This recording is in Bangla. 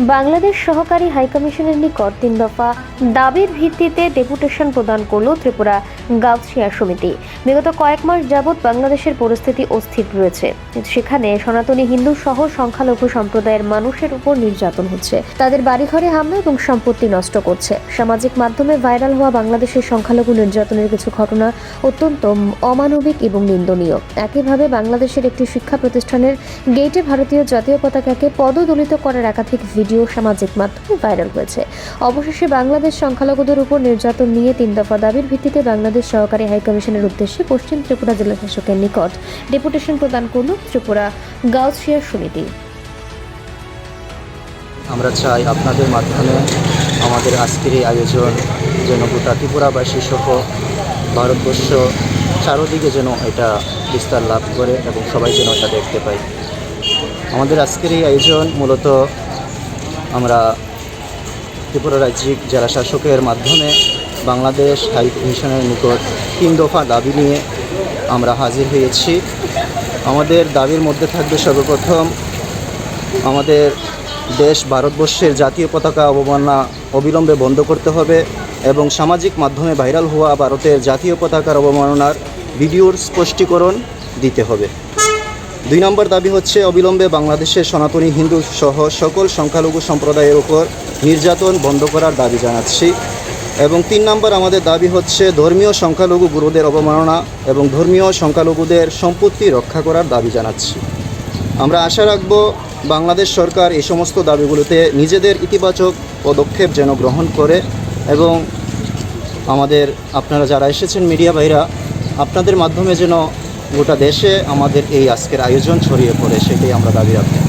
বাংলাদেশ সহকারী হাইকমিশনের নিকট তিন দফা দাবির ভিত্তিতে ডেপুটেশন প্রদান করল ত্রিপুরা গাউছিয়া সমিতি। বিগত কয়েক মাস যাবৎ বাংলাদেশের পরিস্থিতি অস্থির রয়েছে। সেখানে সনাতনী হিন্দু সহ সংখ্যালঘু সম্প্রদায়ের মানুষের উপর নির্যাতন হচ্ছে। তাদের বাড়িঘরে হামলা এবং সম্পত্তি নষ্ট করছে। সামাজিক মাধ্যমে ভাইরাল হওয়া বাংলাদেশের সংখ্যালঘু নির্যাতনের কিছু ঘটনা অত্যন্ত অমানবিক এবং নিন্দনীয়। একইভাবে বাংলাদেশের একটি শিক্ষা প্রতিষ্ঠানের গেটে ভারতীয় জাতীয় পতাকাকে পদদলিত করার একাধিক ভিডিও সামাজিক মাধ্যমে ভাইরাল হয়েছে। অবশেষে বাংলাদেশ সংখ্যালঘুদের উপর নির্যাতন নিয়ে তিন দফা দাবির ভিত্তিতে বাংলাদেশ সহকারী হাইকমিশনের উদ্দেশ্যে পশ্চিম ত্রিপুরা জেলা শাসকের নিকট ডেপুটেশন প্রদান করল ত্রিপুরা গাউছিয়া সমিতি। আমরা চাই আপনাদের মাধ্যমে আমাদের আজকের এই আয়োজন যেন গোটা ত্রিপুরাবাসী সহ ভারতবর্ষ চারোদিকে যেন এটা বিস্তার লাভ করে এবং সবাই যেন এটা দেখতে পায়। আমাদের আজকের এই আয়োজন মূলত আমরা ত্রিপুরা রাজ্যিক জেলা শাসকের মাধ্যমে বাংলাদেশ হাই কমিশনের নিকট তিন দফা দাবি নিয়ে আমরা হাজির হয়েছি। আমাদের দাবির মধ্যে থাকবে সর্বপ্রথম আমাদের দেশ ভারতবর্ষের জাতীয় পতাকা অবমাননা অবিলম্বে বন্ধ করতে হবে এবং সামাজিক মাধ্যমে ভাইরাল হওয়া ভারতের জাতীয় পতাকার অবমাননার ভিডিওর স্পষ্টীকরণ দিতে হবে। দুই নম্বর দাবি হচ্ছে অবিলম্বে বাংলাদেশের সনাতনী হিন্দু সহ সকল সংখ্যালঘু সম্প্রদায়ের ওপর নির্যাতন বন্ধ করার দাবি জানাচ্ছি। এবং তিন নম্বর আমাদের দাবি হচ্ছে ধর্মীয় সংখ্যালঘু গুরুদের অবমাননা এবং ধর্মীয় সংখ্যালঘুদের সম্পত্তি রক্ষা করার দাবি জানাচ্ছি। আমরা আশা রাখব বাংলাদেশ সরকার এই সমস্ত দাবিগুলোতে নিজেদের ইতিবাচক পদক্ষেপ যেন গ্রহণ করে এবং আমাদের আপনারা যারা এসেছেন মিডিয়া ভাইরা, আপনাদের মাধ্যমে যেন গোটা দেশে আমাদের এই আজকের আয়োজন ছড়িয়ে পড়ে সেটাই আমরা দাবি রাখব।